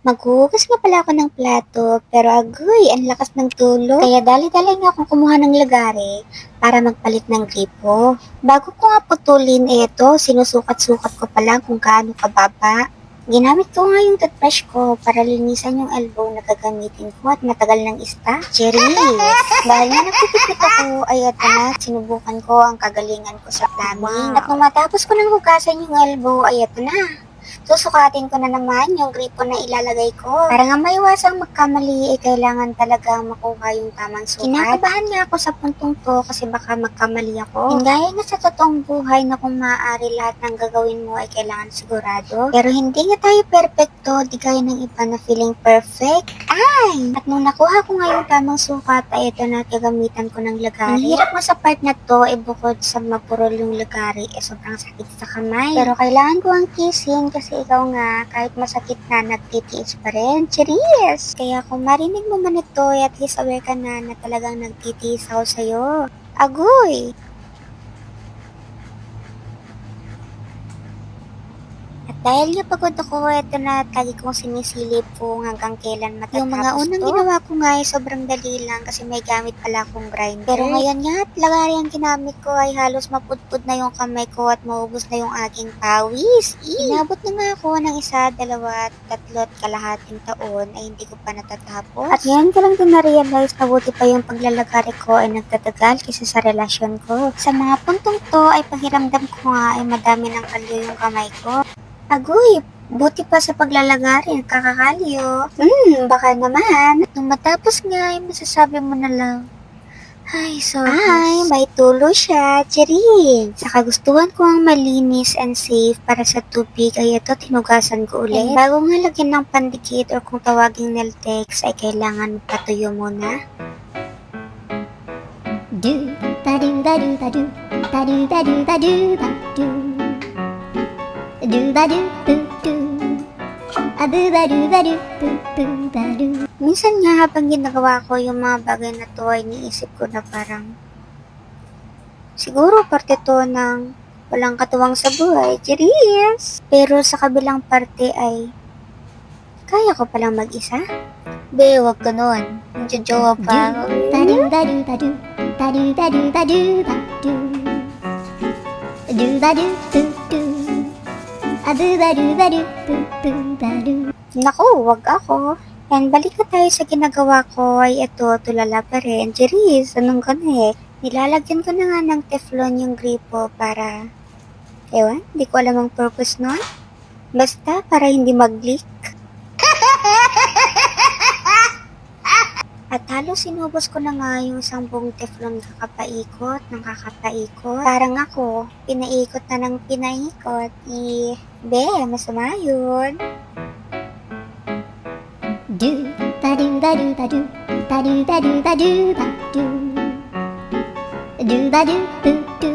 Maghuhugas nga pala ako ng plato, pero agoy, ang lakas ng tulog. Kaya dali-dali nga akong kumuha ng lagari para magpalit ng gripo. Bago ko nga putulin ito, sinusukat-sukat ko pa lang kung kaano kababa. Ginamit ko nga yung toothbrush ko para linisan yung elbow na gagamitin ko at matagal ng ista. Cheers! Dahil nga nagtitipid ako, ay eto na, sinubukan ko ang kagalingan ko sa plumbing. At nung matapos ko nang hugasan yung elbow, ay eto na. Susukatin ko na naman yung gripo na ilalagay ko. Para nga maiwasang magkamali, eh, kailangan talaga makuha yung tamang sukat. Kinakabahan nga ako sa puntong to kasi baka magkamali ako. Hindi nga sa totoong buhay na kung maaari lahat ng gagawin mo ay kailangan sigurado. Pero hindi nga tayo perfecto, di gaya ng iba na feeling perfect. Ay! At nung nakuha ko nga yung tamang sukat, ay ito na gagamitan ko ng lagari. Ang hirap nga sa part na to, eh bukod sa mapurol yung lagari, eh sobrang sakit sa kamay. Pero kailangan ko ang kissing kasi ikaw nga, kahit masakit na, nagtitiis pa rin. Cheers! Kaya kung marinig mo man ito, at least aware ka na na talagang nagtitiis ako sa'yo. Agoy! Dahil nga pagod ako, ito na lagi kong sinisilip kung hanggang kailan matatapos Yung mga unang to. ginawa ko nga ay sobrang dali lang kasi may gamit pala akong grinder. Pero ngayon nga, lagari ang ginamit ko ay halos mapudpud na yung kamay ko at maubos na yung aking pawis. Eee! Inabot na nga ako ng isa, dalawa, tatlo at kalahating taon ay hindi ko pa natatapos. At ngayon ko lang din na-realize na buti pa yung paglalagari ko ay nagtatagal kaysa sa relasyon ko. Sa mga puntong to ay pakiramdam ko nga ay madami ng kalyo yung kamay ko. Agoy, buti pa sa paglalagari, nagkakakalyo. Hmm, baka naman. Nung matapos nga, ay masasabi mo na lang, ay, sorry. Ay, may tulo siya. Chirin. Sa kagustuhan ko ang malinis and safe para sa tubig ay ito tinugasan ko ulit. And bago nga lagyan ng pandikit or kung tawaging Neltex ay kailangan patuyo muna. do ba do ba do ba do ba do ba do ba do Minsan nga habang ginagawa ko yung mga bagay na to ay niisip ko na parang siguro parte to ng walang katuwang sa buhay. Cheers! Pero sa kabilang parte ay kaya ko palang mag-isa? Be, wag ganun. Magjojowa pa ako. ba do ba do ba do ba do ba do ba do ba do do ba do do do a do ba do ba do do do ba do Naku, wag ako. And balik na tayo sa ginagawa ko ay ito, tulala pa rin. Cheers! Anong connect? Nilalagyan ko na nga ng teflon yung gripo para, ewan, di ko alam ang purpose nun. Basta para hindi mag-leak. At halos sinubos ko na nga yung isang buong teflon kakapaikot ng kakapaikot. Parang ako, pinaikot na ng pinaikot. I, be, masama yun. do ba do ba do ba do ba do ba do ba do ba do do ba do do do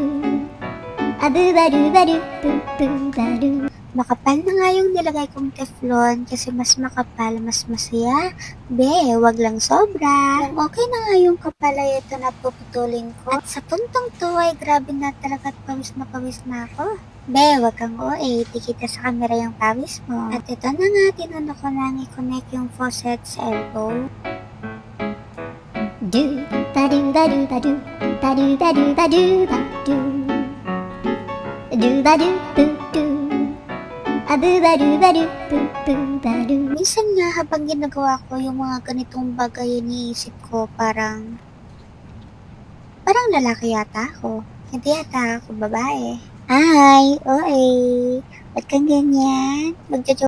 a do ba do ba do do do ba do Makapal na nga yung nilagay kong teflon kasi mas makapal, mas masaya. Be, wag lang sobra. Kung okay na nga yung kapal ay ito na puputulin ko. At sa puntong to ay grabe na talaga at pawis na pawis na ako. Be, wag kang OA, tikita sa camera yung pawis mo. At ito na nga, tinunod ko lang i-connect yung faucet sa elbow. do ba do ba do ba do ba do ba do ba do ba do do ba do do do a do ba do ba do do do ba do Minsan nga habang ginagawa ko yung mga ganitong bagay iniisip ko parang parang lalaki yata ako. Hindi yata ako babae. Ay, oy. Ba't kang ganyan? Magjojo